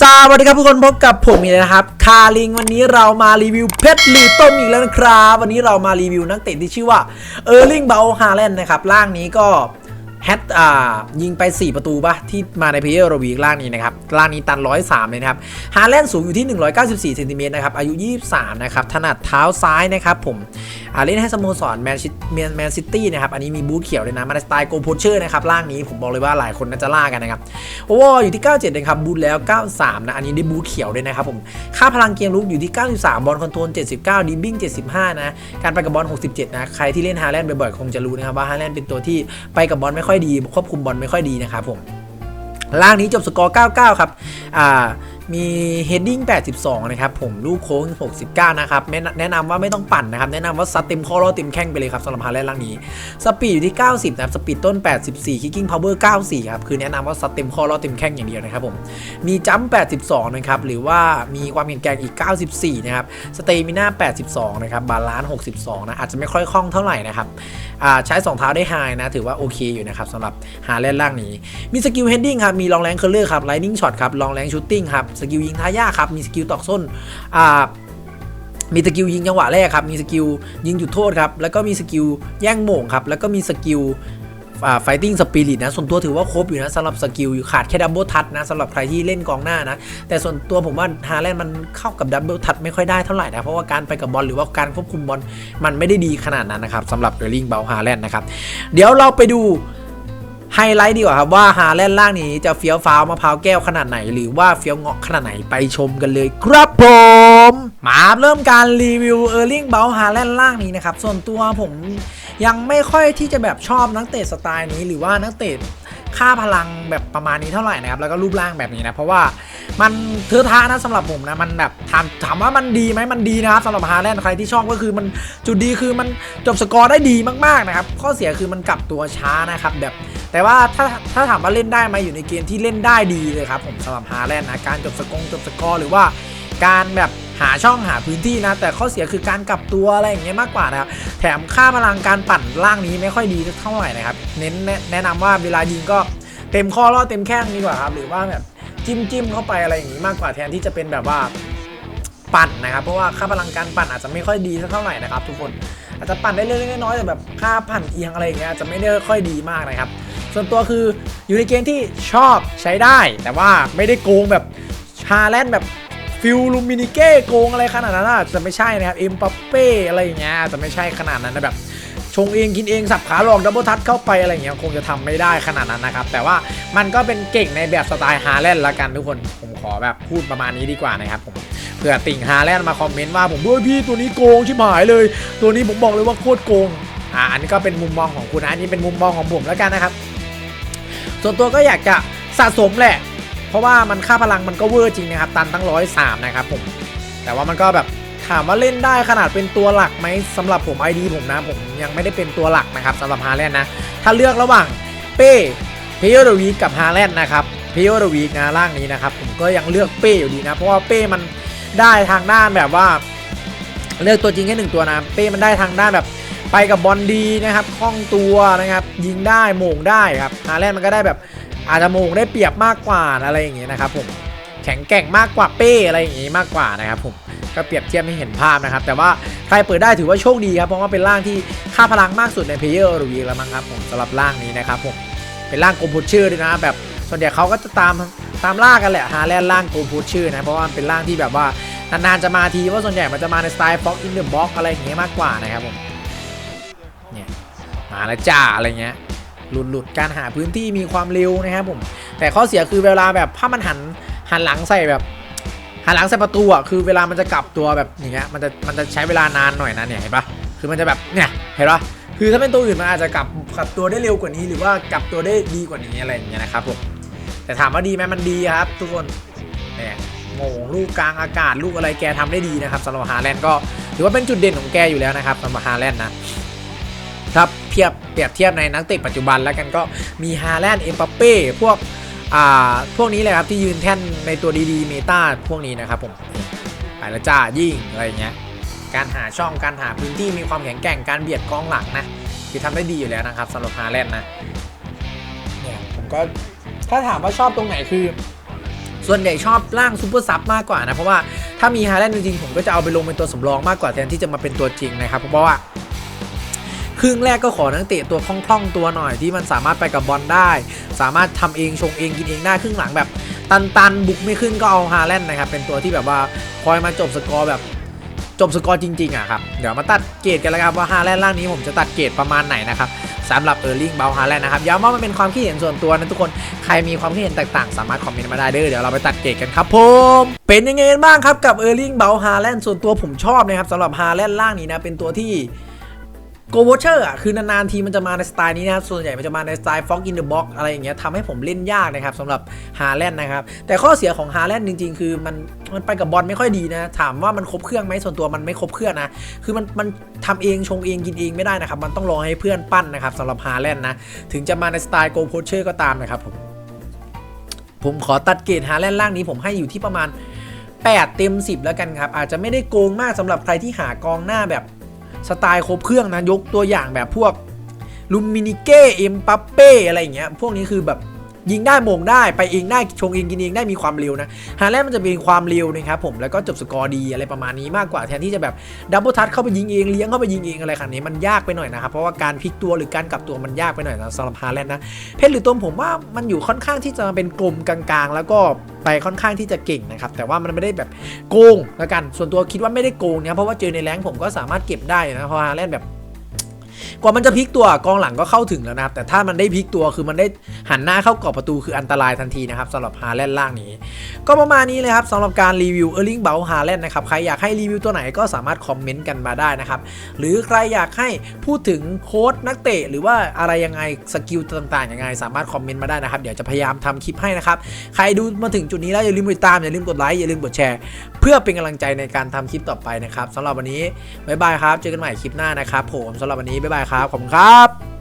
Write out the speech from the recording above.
สวัสดีครับทุกคนพบกับผมอีกแล้วนะครับ คาลิงวันนี้เรามารีวิวเพชรหรือต้มอีกแล้วนะครับ วันนี้เรามารีวิวนักเตะที่ชื่อว่าเออร์ลิงเบลฮาแลนด์นะครับร่างนี้ก็แฮตอ่ายิงไป 4 ประตูปะที่มาในเพย์โรวีล่างนี้นะครับล่างนี้ตัน 103 เลยนะครับฮาแลนด์สูงอยู่ที่ 194เซนติเมตรนะครับอายุ 23 นะครับถนัดเท้าซ้ายนะครับผม อ่าเล่นให้สโมสรแมนซิแมนซิตี้นะครับ อันนี้มีบูทเขียวเลยนะ มาในสไตล์โกโพเชอร์นะครับร่างนี้ผมบอกเลยว่าหลายคนน่าจะล่ากันนะครับ โอเวอร์อยู่ที่ 97นะครับบูทแล้ว 93 นะ อันนี้ได้บูทเขียวด้วยนะครับผม ค่าพลังเกมลุกอยู่ที่ 93 บอลคอนโทรล 79 ดิบบิ้ง 75 นะ การไปกับบอล 67 นะ ใครที่เล่นฮาแลนด์บ่อยๆคงจะรู้นะครับว่าฮาแลนด์เป็นตัวที่ไปกับบอลไม่ค่อยดี ควบคุมบอลไม่ค่อยดีนะครับผมล่างนี้จบสกอร์ 99 ครับ อ่า มีเฮดดิ้ง82 นะครับ ผมลูกโค้ง 69 นะครับ แนะนำว่าไม่ต้องปั่นนะครับ แนะนำว่าซัดเต็มข้อรอเต็มแข้งไปเลยครับสำหรับฮาแลนล่างนี้ สปีดอยู่ที่ 90 นะครับ สปีดต้น 84 คิกกิ้งพาวเวอร์ 94 ครับ คือแนะนำว่าซัดเต็มข้อรอเต็มแข้งอย่างเดียวนะครับผม มีจัมป์82 นะครับ หรือว่ามีความแข็งแกร่งอีก 94 นะครับ สเตมิน่า82 นะครับ บาลานซ์ 62 นะ อาจจะไม่ค่อยคล่องเท่าไหร่นะครับใช้2เท้าได้ไฮนะ ถือว่าโอเคอยู่นะครับสำหรับฮาแลนด์ล่างนี้ มีสกิลเฮดดิ้งครับ มีลองแรงเคอร์เลอร์ครับไลนิ่งช็อตครับลองแรงชูตติ้งครับสกิลยิงท้ายากครับ มีสกิลตอกส้นอ่ามีสกิลยิงจังหวะแรกครับ มีสกิลยิงจุดโทษครับ แล้วก็มีสกิลแย่งโม่งครับ แล้วก็มีสกิล ไฟติ้งสปิริตนะ ส่วนตัวถือว่าครบอยู่นะสำหรับสกิลอยู่ขาดแค่ดับเบิลทัชนะสำหรับใครที่เล่นกองหน้านะ แต่ส่วนตัวผมว่าฮาแลนด์มันเข้ากับดับเบิลทัชไม่ค่อยได้เท่าไหร่นะ เพราะว่าการไปกับบอลหรือว่าการควบคุมบอลมันไม่ได้ดีขนาดนั้นนะครับสำหรับเออร์ลิงเบลฮาแลนด์นะครับเดี๋ยวเราไปดูไฮไลท์ดีกว่าครับว่าฮาแลนด์ล่างนี้จะเฟี้ยวฟ้าวมะพร้าวแก้วขนาดไหน หรือว่าเฟี้ยวเงาะขนาดไหนไปชมกันเลยครับผม มาเริ่มการรีวิวเออร์ลิงเบลฮาแลนด์ล่างนี้นะครับ ส่วนตัวผมยังไม่ค่อยที่จะแบบชอบนักเตะสไตล์นี้ หรือว่านักเตะค่าพลังแบบประมาณนี้เท่าไหร่นะครับ แล้วก็รูปร่างแบบนี้นะ เพราะว่ามันเทอะทะนะสำหรับผมนะ มันแบบถามถามว่ามันดีไหมมันดีนะครับสำหรับฮาแลนด์ใครที่ชอบก็คือมันจุดดีคือมันจบสกอร์ได้ดีมากๆนะครับ ข้อเสียคือมันกลับตัวช้านะครับแบบ แต่ว่าถ้าถ้าถามว่าเล่นได้ไหมอยู่ในเกมที่เล่นได้ดีเลยครับผมสำหรับฮาแลนด์นะการจบสกงจบสกอร์หรือว่าการแบบ หาช่องหาพื้นที่นะ แต่ข้อเสียคือการกลับตัวอะไรอย่างเงี้ยมากกว่านะครับ แถมค่าพลังการปั่นล่างนี้ไม่ค่อยดีเท่าไหร่นะครับ เน้นแนะนะนำว่าเวลายิงก็เต็มข้อล่อเต็มแข้งดีกว่าครับ หรือว่าแบบจิ้มจิ้มเข้าไปอะไรอย่างงี้มากกว่าแทนที่จะเป็นแบบว่าปั่นนะครับ เพราะว่าค่าพลังการปั่นอาจจะไม่ค่อยดีเท่าไหร่นะครับ ทุกคนอาจจะปั่นได้เล็กๆน้อยๆแต่แบบค่าปั่นเอียงอะไรอย่างเงี้ยจจะไม่ได้ค่อยดีมากนะครับ ส่วนตัวคืออยู่ในเกมที่ชอบใช้ได้ แต่ว่าไม่ได้โกงแบบชาแลนแบบ ฟิลลูมินิเก้โกงอะไรขนาดนั้นอาจจะไม่ใช่นะครับเอ็มปัปเป้อะไรอย่างเงี้ยอาจจะไม่ใช่ขนาดนั้นนะแบบชงเองกินเองสับขาหลอกดับเบิลทัชเข้าไปอะไรอย่างเงี้ยคงจะทำไม่ได้ขนาดนั้นนะครับ แต่ว่ามันก็เป็นเก่งในแบบสไตล์ฮาแลนด์ละกันทุกคนผมขอแบบพูดประมาณนี้ดีกว่านะครับผมเผื่อติ่งฮาแลนด์มาคอมเมนต์ว่าผมด้วยพี่ตัวนี้โกงชิบหายเลย ตัวนี้ผมบอกเลยว่าโคตรโกงอ่าอันนี้ก็เป็นมุมมองของคุณนะอันนี้เป็นมุมมองของผมแล้วกันนะครับ ส่วนตัวก็อยากจะสะสมแหละ เพราะว่ามันค่าพลังมันก็เวอร์จริงนะครับ ตันตั้งร้อยสามนะครับผม แต่ว่ามันก็แบบถามว่าเล่นได้ขนาดเป็นตัวหลักไหมสำหรับผม ID ผมนะผมยังไม่ได้เป็นตัวหลักนะครับสำหรับฮาแลนด์นะ ถ้าเลือกระหว่างเป้เพโยโรวีกับฮาแลนด์นะครับเพโยโรวีนะร่างนี้นะครับผมก็ยังเลือกเป้อยู่ดีนะ เพราะว่าเป้มันได้ทางด้านแบบว่า เลือกตัวจริงแค่หนึ่งตัวนะเป้มันได้ทางด้านแบบไปกับบอลดีนะครับคล่องตัวนะครับยิงได้โมงได้ครับฮาแลนด์มันก็ได้แบบ อาจจะโมงได้เปรียบมากกว่าอะไรอย่างเงี้ยนะครับผมแข็งแกร่งมากกว่าเป้อะไรอย่างงี้มากกว่านะครับผมก็เปรียบเทียบให้เห็นภาพนะครับ แต่ว่าใครเปิดได้ถือว่าโชคดีครับ เพราะว่าเป็นร่างที่ค่าพลังมากสุดในเพลเยอร์รูวีแล้วมั้งครับผมสำหรับร่างนี้นะครับผมเป็นร่างโกลพูชเชอร์ด้วยนะแบบส่วนใหญ่เขาก็จะตามตามล่ากันแหละฮาแลนด์ร่างโกลพูชเชอร์นะเพราะว่าเป็นร่างที่แบบว่านานๆจะมาทีเพราะส่วนใหญ่มันจะมาในสไตล์ฟ็อกอินเดอะบ็อกอะไรอย่างเงี้ยมากกว่านะครับผมเนี่ยมาแล้วจ้าอะไรเงี้ย หลุดหลุดการหาพื้นที่มีความเร็วนะครับผมแต่ข้อเสียคือเวลาแบบถ้ามันหันหันหลังใส่แบบหันหลังใส่ประตูอะคือเวลามันจะกลับตัวแบบอย่างเงี้ยมันจะมันจะใช้เวลานานหน่อยนะเนี่ยเห็นปะคือมันจะแบบเนี่ยเห็นปะคือถ้าเป็นตัวอื่นมันอาจจะกลับกลับตัวได้เร็วกว่านี้หรือว่ากลับตัวได้ดีกว่านี้อะไรอย่างเงี้ยนะครับผมแต่ถามว่าดีไหมมันดีครับ ทุกคนเนี่ยโง่ลูกกลางอากาศลูกอะไรแกทำได้ดีนะครับสำหรับฮาแลนด์ก็ถือว่าเป็นจุดเด่นของแกอยู่แล้วนะครับสำหรับฮาแลนด์นะถ้า เทียบเปรียบเทียบในนักเตะปัจจุบันแล้วกันก็มีฮาแลนด์เอ็มบัปเป้พวกอ่าพวกนี้เลยครับที่ยืนแท่นในตัวดีๆเมตาพวกนี้นะครับผมไปแล้วจ้ายิ่งอะไรเงี้ยการหาช่องการหาพื้นที่มีความแข็งแกร่งการเบียดกองหลังนะคือทำได้ดีอยู่แล้วนะครับสำหรับฮาแลนด์นะเนี่ยผมก็ถ้าถามว่าชอบตรงไหนคือส่วนใหญ่ชอบร่างซูเปอร์ซับมากกว่านะ เพราะว่าถ้ามีฮาแลนด์จริงๆผมก็จะเอาไปลงเป็นตัวสำรองมากกว่าแทนที่จะมาเป็นตัวจริงนะครับเพราะว่า รึ่งแรกก็ขอนักเตะตัวคล่องๆตัวหน่อยที่มันสามารถไปกับบอลได้ สามารถทำเองชงเองกินเองได้ครึ่งหลังแบบ ตันๆบุกไม่ขึ้นก็เอาฮาแลนด์นะครับเป็นตัวที่แบบว่าคอยมาจบสกอร์แบบจบสกอร์จริงๆอะครับ เดี๋ยวมาตัดเกรดกันแล้วครับว่าฮาแลนด์ร่างนี้ผมจะตัดเกรดประมาณไหนนะครับสำหรับเออร์ลิงเบลฮาแลนด์นะครับย้ำว่ามันเป็นความคิดเห็นส่วนตัวนะทุกคนใครมีความคิดเห็นแตกต่างสามารถคอมเมนต์มาได้เด้อเดี๋ยวเราไปตัดเกรดกันครับผมเป็นยังไงกันบ้างครับกับเออร์ลิงเบลฮาแลนด์ส่วนตัวผมชอบนะครับสำหรับฮาแลนด์ร่างนี้นะเป็นตัวที่ โกโวเชอร์อะคือนานๆทีมันจะมาในสไตล์นี้นะครับส่วนใหญ่มันจะมาในสไตล์ฟ็อกอินเดอะบ็อกอะไรอย่างเงี้ยทำให้ผมเล่นยากนะครับสำหรับฮาแลนด์นะครับ แต่ข้อเสียของฮาแลนด์จริง ๆ คือมันมันไปกับบอลไม่ค่อยดีนะ ถามว่ามันครบเครื่องไหมส่วนตัวมันไม่ครบเครื่องนะ คือมันมันทำเองชงเองกินเองไม่ได้นะครับ มันต้องรอให้เพื่อนปั้นนะครับสำหรับฮาแลนด์นะถึงจะมาในสไตล์โกโวเชอร์ก็ตามนะครับผมผมขอตัดเกรดฮาแลนด์ล่างนี้ผมให้อยู่ที่ประมาณ 8 เต็ม 10 แล้วกันครับ อาจจะไม่ได้โกงมากสำหรับใครที่หากองหน้าแบบ สไตล์ครบเครื่องนะยกตัวอย่างแบบพวกลูมินิเก้เอ็มปัปเป้อะไรอย่างเงี้ยพวกนี้คือแบบ ยิงได้โมงได้ไปเองได้ชงเองกินเองได้มีความเร็วนะฮาแลนด์มันจะเป็นความเร็วนะครับผมแล้วก็จบสกอร์ดีอะไรประมาณนี้มากกว่าแทนที่จะแบบดับเบิลทัชเข้าไปยิงเองเลี้ยงเข้าไปยิงเองอะไรขนาดนี้มันยากไปหน่อยนะครับเพราะว่าการพลิกตัวหรือการกลับตัวมันยากไปหน่อยนะสำหรับฮาแลนด์นะเพชรหรือต้มผมว่ามันอยู่ค่อนข้างที่จะเป็นกลมกลางๆ แล้วก็ไปค่อนข้างที่จะเก่งนะครับแต่ว่ามันไม่ได้แบบโกงแล้วกัน ส่วนตัวคิดว่าไม่ได้โกงนะเพราะว่าเจอในแรงผมก็สามารถเก็บได้นะเพราะฮาแลนด์แบบ กว่ามันจะพลิกตัวกองหลังก็เข้าถึงแล้วนะครับแต่ถ้ามันได้พลิกตัวคือมันได้หันหน้าเข้ากรอบประตูคืออันตรายทันทีนะครับสำหรับฮาแลนด์ล่างนี้ ก็ประมาณนี้เลยครับสำหรับการรีวิวเออร์ลิงเบลฮาแลนด์นะครับใครอยากให้รีวิวตัวไหนก็สามารถคอมเมนต์กันมาได้นะครับหรือใครอยากให้พูดถึงโค้ดนักเตะ หรือว่าอะไรยังไงสกิลต่างๆยังไง สามารถคอมเมนต์มาได้นะครับเดี๋ยวจะพยายามทำคลิปให้นะครับใครดูมาถึงจุดนี้แล้วอย่าลืมกดติดตามอย่าลืมกดไลค์อย่าลืมกดแชร์ เพื่อเป็นกำลังใจในการทำคลิปต่อไปนะครับสำหรับวันนี้บ๊ายบายครับเจอกันใหม่คลิปหน้านะครับผมสำหรับวันนี้บ๊ายบายครับ ขอบคุณครับ